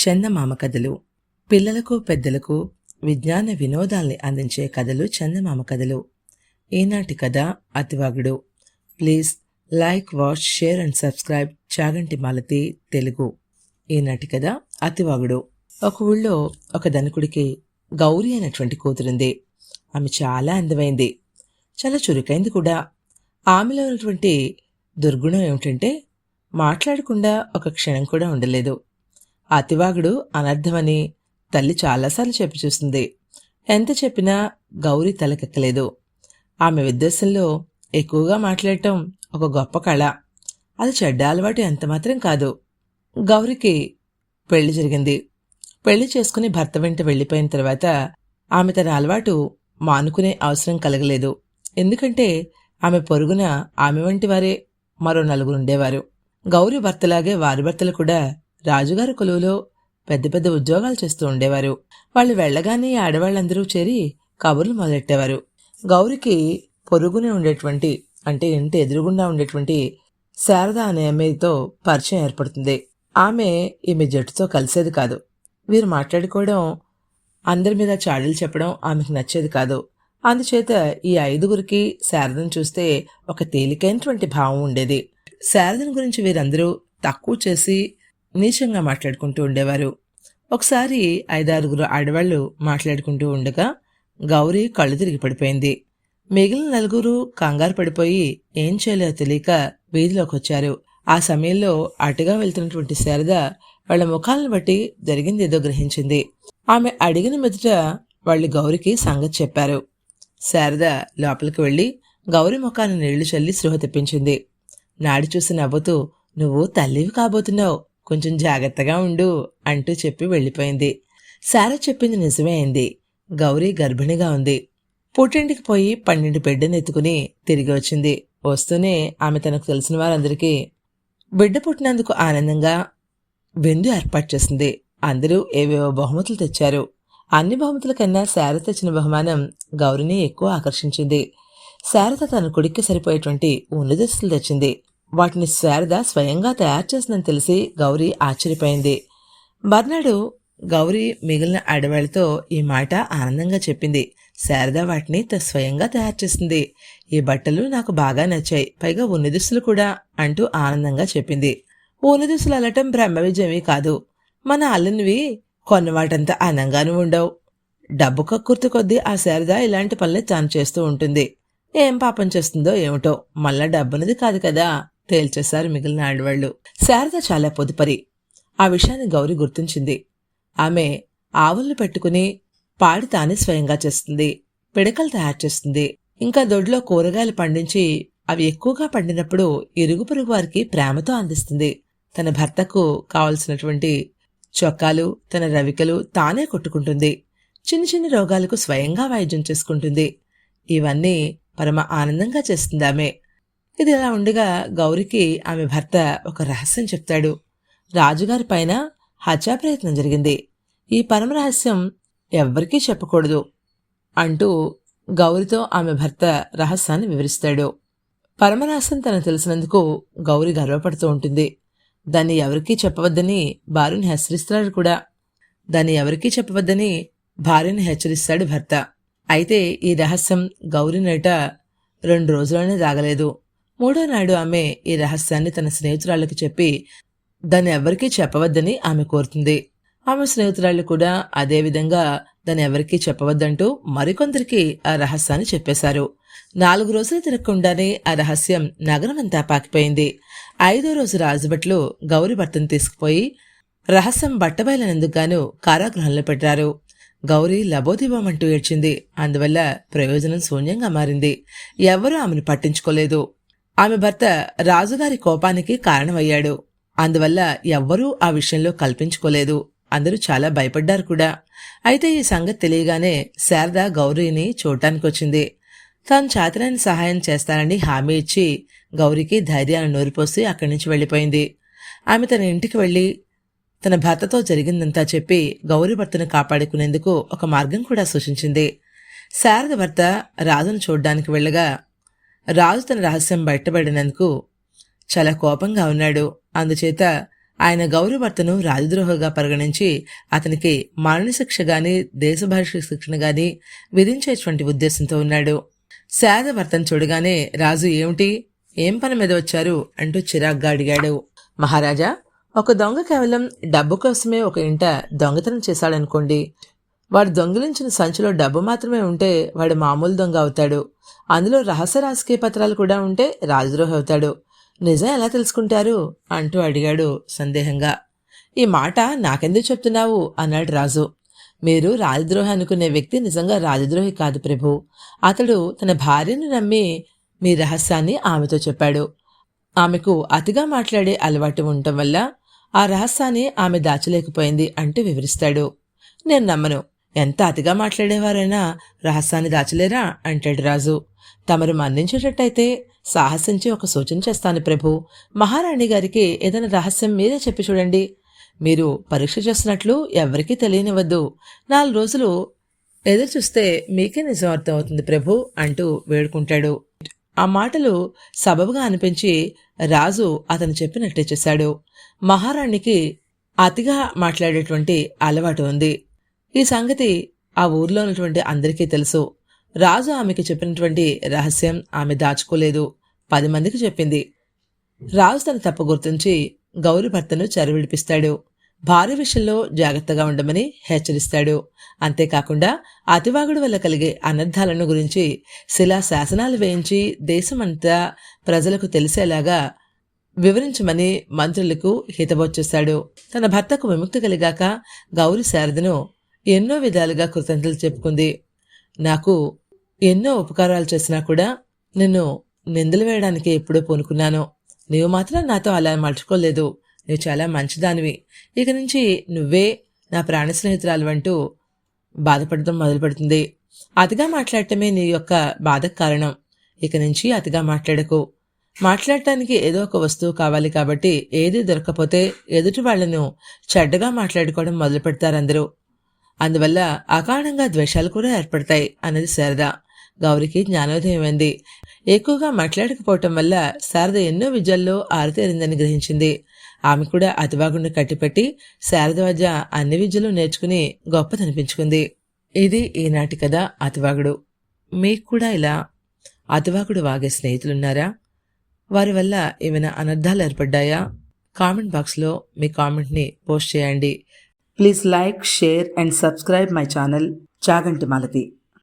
చందమామ కథలు. పిల్లలకు పెద్దలకు విజ్ఞాన వినోదాల్ని అందించే కథలు చందమామ కథలు. ఈనాటి కథ అతివాగుడు. Please like watch share and subscribe Chaganti Malathi Telugu. ఈనాటి కథ అతివాగుడు. ఒక ఊళ్ళో ఒక ధనికుడికి గౌరీ అనేటువంటి కూతురుంది. ఆమె చాలా అందమైంది. చాలా చురుకైంది కూడా. ఆమెలో ఉన్నటువంటి దుర్గుణం ఏమిటంటే మాట్లాడకుండా ఒక క్షణం కూడా ఉండలేదు. అతివాగుడు అనర్థమని తల్లి చాలాసార్లు చెప్పి చూస్తుంది. ఎంత చెప్పినా గౌరీ తలకెక్కలేదు. ఆమె విద్వేషంలో ఎక్కువగా మాట్లాడటం ఒక గొప్ప కళ. అది చెడ్డ అలవాటు ఎంత మాత్రం కాదు. గౌరికి పెళ్ళి జరిగింది. పెళ్ళి చేసుకుని భర్త వెంట వెళ్ళిపోయిన తర్వాత ఆమె తన అలవాటు మానుకునే అవసరం కలగలేదు. ఎందుకంటే ఆమె పొరుగున ఆమె వంటి వారే మరో నలుగురు ఉండేవారు. గౌరి భర్తలాగే వారి భర్తలు కూడా రాజుగారి కొలువులో పెద్ద పెద్ద ఉద్యోగాలు చేస్తూ ఉండేవారు. వాళ్ళు వెళ్ళగానే ఆడవాళ్ళందరూ చేరి కబుర్లు మొదలెట్టేవారు. గౌరికి పొరుగునే ఉండేటువంటి అంటే ఇంటి ఎదురుగుండా ఉండేటువంటి శారద అనే అమ్మాయితో పరిచయం ఏర్పడుతుంది. ఆమె ఈమె జట్టుతో కలిసేది కాదు. వీరు మాట్లాడుకోవడం అందరి మీద చాడీలు చెప్పడం ఆమెకు నచ్చేది కాదు. అందుచేత ఈ ఐదుగురికి శారదను చూస్తే ఒక తేలికైనటువంటి భావం ఉండేది. శారదను గురించి వీరందరూ తక్కువ చేసి నీచంగా మాట్లాడుకుంటూ ఉండేవారు. ఒకసారి ఐదారుగురు ఆడవాళ్ళు మాట్లాడుకుంటూ ఉండగా గౌరీ కళ్ళు తిరిగి పడిపోయింది. మిగిలిన నలుగురు కంగారు పడిపోయి ఏం చేయలేదో తెలియక వీధిలోకి వచ్చారు. ఆ సమయంలో అటుగా వెళ్తున్నటువంటి శారద వాళ్ళ ముఖాలను బట్టి జరిగింది ఏదో గ్రహించింది. ఆమె అడిగిన మెదట వాళ్ళు గౌరికి సంగతి చెప్పారు. శారద లోపలికి వెళ్ళి గౌరి ముఖాన్ని నీళ్ళు చల్లి స్పృహ తెప్పించింది. నాడి చూసి నవ్వుతూ నువ్వు తల్లివి కాబోతున్నావు. కొంచెం జాగ్రత్తగా ఉండు అంటూ చెప్పి వెళ్ళిపోయింది. శార చెప్పింది నిజమే అయింది గౌరీ గర్భిణిగా ఉంది. పుట్టింటికి పోయి పన్నెండు బిడ్డను ఎత్తుకుని తిరిగి వచ్చింది. వస్తూనే ఆమె తనకు తెలిసిన వారందరికీ బిడ్డ పుట్టినందుకు ఆనందంగా విందు ఏర్పాటు చేసింది. అందరూ ఏవేవో బహుమతులు తెచ్చారు. అన్ని బహుమతుల కన్నా శారద తెచ్చిన బహుమానం గౌరిని ఎక్కువ ఆకర్షించింది. శారద తన కొడుక్కి సరిపోయేటువంటి ఉన్నదస్తులు తెచ్చింది. వాటిని శారద స్వయంగా తయారు చేసిందని తెలిసి గౌరీ ఆశ్చర్యపోయింది. మర్నాడు గౌరీ మిగిలిన అడవాళ్ళతో ఈ మాట ఆనందంగా చెప్పింది. శారద వాటిని త- స్వయంగా తయారు చేసింది. ఈ బట్టలు నాకు బాగా నచ్చాయి. పైగా ఉన్నదుస్తులు కూడా అంటూ ఆనందంగా చెప్పింది. ఉన్నదుస్తులు అల్లటం బ్రహ్మ విజయమే కాదు. మన అల్లనివి కొన్న వాటంతా ఉండవు. డబ్బు కక్కుర్తి కొద్దీ ఆ శారద ఇలాంటి పనులే తాను చేస్తూ ఉంటుంది. ఏం పాపం చేస్తుందో ఏమిటో మళ్ళా డబ్బునది కాదు కదా. తేల్చేశారు మిగిలిన ఆడవాళ్ళు. శారద చాలా పొదుపరి. ఆ విషయాన్ని గౌరి గుర్తించింది. ఆమె ఆవులను పెట్టుకుని పాడి తానే స్వయంగా చేస్తుంది. పిడకలు తయారు చేస్తుంది. ఇంకా దొడ్లో కూరగాయలు పండించి అవి ఎక్కువగా పండినప్పుడు ఇరుగు పొరుగు వారికి ప్రేమతో అందిస్తుంది. తన భర్తకు కావలసినటువంటి చొక్కాలు తన రవికలు తానే కొట్టుకుంటుంది. చిన్న చిన్న రోగాలకు స్వయంగా వైద్యం చేసుకుంటుంది. ఇవన్నీ పరమ ఆనందంగా చేస్తుంది ఆమె. ఇది ఇలా ఉండగా గౌరికి ఆమె భర్త ఒక రహస్యం చెప్తాడు. రాజుగారి పైన హత్యా ప్రయత్నం జరిగింది. ఈ పరమ రహస్యం ఎవ్వరికీ చెప్పకూడదు అంటూ గౌరితో ఆమె భర్త రహస్యాన్ని వివరిస్తాడు. పరమరహస్యం తనకు తెలిసినందుకు గౌరి గర్వపడుతూ ఉంటుంది. దాన్ని ఎవరికీ చెప్పవద్దని భార్యని హెచ్చరిస్తున్నాడు కూడా. దాన్ని ఎవరికీ చెప్పవద్దని భార్యని హెచ్చరిస్తాడు భర్త. అయితే ఈ రహస్యం గౌరి నేట రెండు రోజుల్లోనే దాగలేదు. మూడో నాడు ఆమె ఈ రహస్యాన్ని తన స్నేహితురాళ్ళకి చెప్పి దాన్ని ఎవరికీ చెప్పవద్దని ఆమె కోరుతుంది. ఆమె స్నేహితురాళ్ళు కూడా అదే విధంగా దాన్ని ఎవరికీ చెప్పవద్దంటూ మరికొందరికి ఆ రహస్యాన్ని చెప్పేశారు. నాలుగు రోజులు తిరగకుండానే ఆ రహస్యం నగరమంతా పాకిపోయింది. ఐదో రోజు రాజుభట్లు గౌరి భర్తను తీసుకుపోయి రహస్యం బట్టబయలనందుకు గాను కారాగృహంలో పెట్టారు. గౌరీ లబోదిబోమంటూ ఏడ్చింది. అందువల్ల ప్రయోజనం శూన్యంగా మారింది. ఎవ్వరూ ఆమెను పట్టించుకోలేదు. ఆమె భర్త రాజుగారి కోపానికి కారణమయ్యాడు. అందువల్ల ఎవ్వరూ ఆ విషయంలో కల్పించుకోలేదు. అందరూ చాలా భయపడ్డారు కూడా. అయితే ఈ సంగతి తెలియగానే శారద గౌరీని చూడటానికొచ్చింది. తాను చాతనైన సహాయం చేస్తానని హామీ ఇచ్చి గౌరికి ధైర్యాన్ని నూరిపోసి అక్కడి నుంచి వెళ్ళిపోయింది. ఆమె తన ఇంటికి వెళ్ళి తన భర్తతో జరిగిందంతా చెప్పి గౌరీ భర్తను కాపాడుకునేందుకు ఒక మార్గం కూడా సూచించింది. శారద భర్త రాజును చూడ్డానికి వెళ్ళగా రాజు తన రహస్యం బయటపడినందుకు చాలా కోపంగా ఉన్నాడు. అందుచేత ఆయన గౌరవభర్తను రాజద్రోహగా పరిగణించి అతనికి మరణశిక్ష గాని దేశభాష శిక్షణ గాని విధించేటువంటి ఉద్దేశంతో ఉన్నాడు. శారద భర్తను చూడగానే రాజు ఏమిటి? ఏం పని మీద వచ్చారు? అంటూ చిరాగ్గా అడిగాడు. మహారాజా ఒక దొంగ కేవలం డబ్బు కోసమే ఒక ఇంట దొంగతనం చేశాడనుకోండి. వాడు దొంగిలించిన సంచిలో డబ్బు మాత్రమే ఉంటే వాడు మామూలు దొంగ అవుతాడు. అందులో రహస్య రాజకీయ పత్రాలు కూడా ఉంటే రాజద్రోహి అవుతాడు. నిజం ఎలా తెలుసుకుంటారు? అంటూ అడిగాడు సందేహంగా. ఈ మాట నాకెందుకు చెప్తున్నావు? అన్నాడు రాజు. మీరు రాజద్రోహి అనుకునే వ్యక్తి నిజంగా రాజద్రోహి కాదు ప్రభు. అతడు తన భార్యను నమ్మి మీ రహస్యాన్ని ఆమెతో చెప్పాడు. ఆమెకు అతిగా మాట్లాడే అలవాటు ఉండటం వల్ల ఆ రహస్యాన్ని ఆమె దాచలేకపోయింది అంటూ వివరిస్తాడు. నేను నమ్మను. ఎంత అతిగా మాట్లాడేవారైనా రహస్యాన్ని దాచలేరా? అంటాడు రాజు. తమరు మన్నించేటట్టయితే సాహసించి ఒక సూచన చేస్తాను ప్రభు. మహారాణి గారికి ఏదైనా రహస్యం మీరే చెప్పి చూడండి. మీరు పరీక్ష చేస్తున్నట్లు ఎవరికీ తెలియనివ్వద్దు. నాలుగు రోజులు ఎదురు చూస్తే మీకే నిజం అర్థమవుతుంది ప్రభు అంటూ వేడుకుంటాడు. ఆ మాటలు సబబుగా అనిపించి రాజు అతను చెప్పినట్టే చేశాడు. మహారాణికి అతిగా మాట్లాడేటువంటి అలవాటు ఉంది. ఈ సంగతి ఆ ఊర్లో ఉన్నటువంటి అందరికీ తెలుసు. రాజు ఆమెకి చెప్పినటువంటి రహస్యం ఆమె దాచుకోలేదు. పది మందికి చెప్పింది. రాజు తన తప్పు గుర్తించి గౌరి భర్తను చెరవిడిపిస్తాడు భార్య విషయంలో జాగ్రత్తగా ఉండమని హెచ్చరిస్తాడు. అంతేకాకుండా అతివాగుడు వల్ల కలిగే అనర్థాలను గురించి శిలా శాసనాలు వేయించి దేశమంతా ప్రజలకు తెలిసేలాగా వివరించమని మంత్రులకు హితబొచ్చేశాడు తన భర్తకు విముక్తి కలిగాక గౌరి శారదను ఎన్నో విధాలుగా కృతజ్ఞతలు చెప్పుకుంది. నాకు ఎన్నో ఉపకారాలు చేసినా కూడా నిన్ను నిందలు వేయడానికి ఎప్పుడూ పూనుకున్నాను. నీవు మాత్రం నాతో అలా మలుచుకోలేదు. నువ్వు చాలా మంచిదానివి. ఇక నుంచి నువ్వే నా ప్రాణ స్నేహితురాలు అంటూ బాధపడటం మొదలు పెడుతుంది అతిగా మాట్లాడటమే నీ యొక్క బాధకు కారణం. ఇక నుంచి అతిగా మాట్లాడకు. మాట్లాడటానికి ఏదో ఒక వస్తువు కావాలి కాబట్టి ఏది దొరకపోతే ఎదుటి వాళ్ళను చెడ్డగా మాట్లాడుకోవడం మొదలు పెడతారు అందరూ అందువల్ల అకారణంగా ద్వేషాలు కూడా ఏర్పడతాయి అన్నది శారద. గౌరికి జ్ఞానోదయమైంది ఎక్కువగా మాట్లాడకపోవటం వల్ల శారద ఎన్నో విద్యల్లో ఆరితేరిందని గ్రహించింది. ఆమె కూడా అతివాగుడిని కట్టిపెట్టి శారద వద్ద అన్ని విద్యలు నేర్చుకుని గొప్పదనిపించుకుంది ఇది ఈనాటి కథ అతివాగుడు మీకు కూడా ఇలా అతివాగుడు వాగే స్నేహితులున్నారా? వారి వల్ల ఏమైనా అనర్థాలు ఏర్పడ్డాయా? కామెంట్ బాక్స్లో మీ కామెంట్ని పోస్ట్ చేయండి. Please like share and subscribe my channel Chaganti Malathi